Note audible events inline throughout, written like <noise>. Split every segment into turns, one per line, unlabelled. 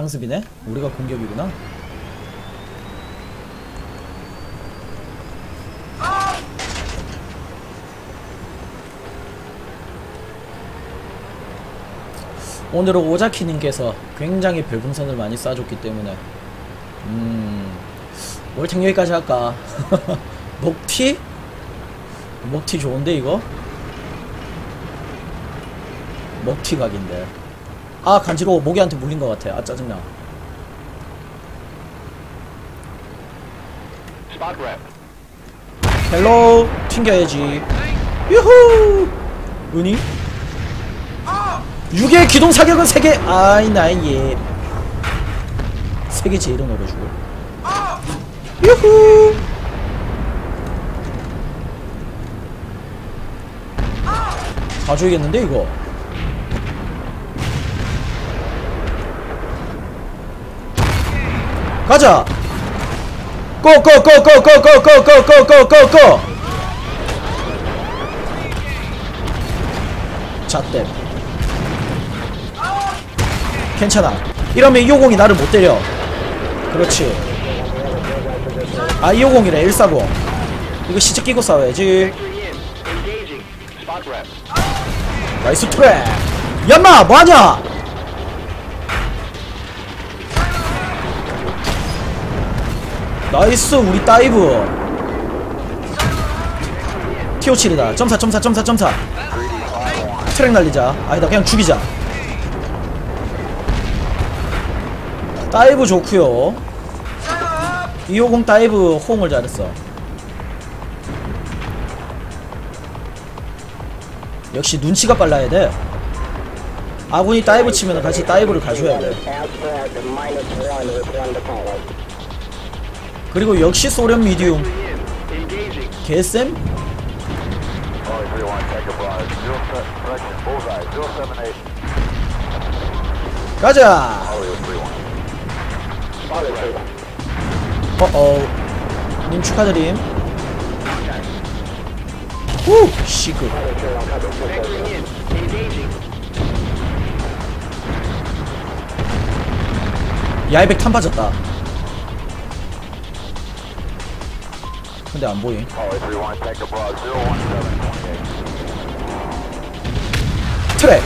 강습이네? 우리가 공격이구나. 오늘은 오자키님께서 굉장히 별풍선을 많이 쏴줬기 때문에 음... 월탱 여기까지 할까? <laughs> 목티? 목티 좋은데 이거? 먹튀 각인데 아 간지러워. 모기한테 물린 것 같아. 아 짜증나. 헬로 튕겨야지. 유후! 은희? 6의 기동 사격은 3개 아이 나이 예 3개 제일은 어려주고. 유후! 봐줘야겠는데 이거 가자 고고고고고고고고고고고고 잣댐 괜찮아 이러면 250이 나를 못 때려 그렇지 아 250이래 140 이거 시체 끼고 싸워야지. 나이스 트랙 야마 뭐하냐 나이스 우리 다이브. T57이다. 점사 점사 점사 점사. 트랙 날리자. 아니다 그냥 죽이자. 다이브 좋구요. 250 다이브 호응을 잘했어. 역시 눈치가 빨라야 돼. 아군이 다이브 치면 같이 다이브를 가줘야 돼 그리고 역시 소련 미디움 개쌤? 가자! 어어 님 축하드림 후!
시급
야이백 탄 빠졌다 근데 안 보임
Charlie 31, take a broad. 017, 28.
트랙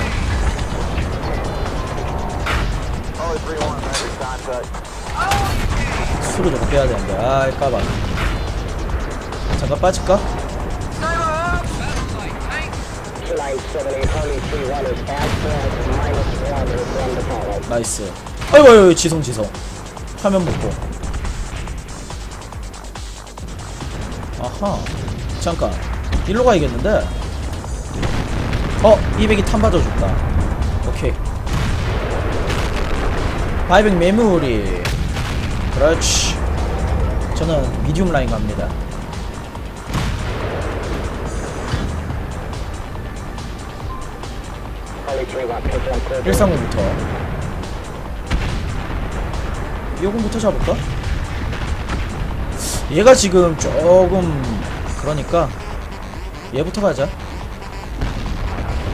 Charlie 31, magic contact.
수로 좀 빼야 되는데 아이 까봐 잠깐 빠질까? 나이스 아이고 아이고 지성 지성 화면 묶고 아하. 잠깐. 일로 가야겠는데? 어 200이 탄 받아줬다. 오케이. 바이백 메모리 그렇지. 저는 미디움 라인 갑니다. 일상호부터. 요금부터 잡을까? 얘가 지금 조금 그러니까 얘부터 가자.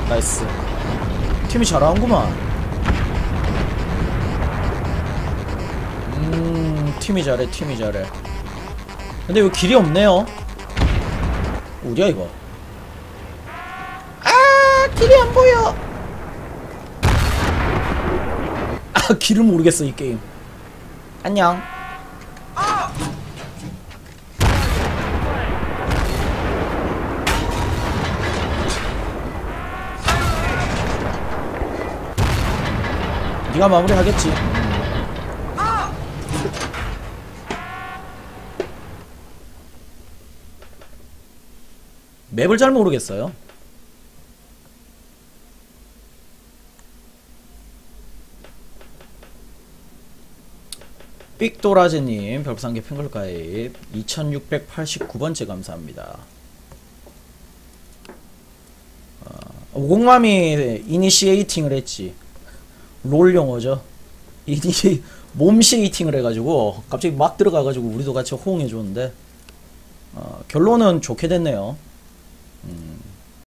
나이스. 팀이 잘하는구만. 음 팀이 잘해 팀이 잘해. 근데 여기 길이 없네요. 어디야 이거. 아 길이 안 보여. 아 길을 모르겠어 이 게임. 안녕 네가 마무리 하겠지 맵을 잘 모르겠어요 삑도라제님 별상계 핑글 가입 2689번째 감사합니다. 어, 오공맘이 이니시에이팅을 했지. 롤 용어죠. 이게 몸시이팅을 해가지고 갑자기 막 들어가가지고 우리도 같이 호응해줬는데 어, 결론은 좋게 됐네요. 음.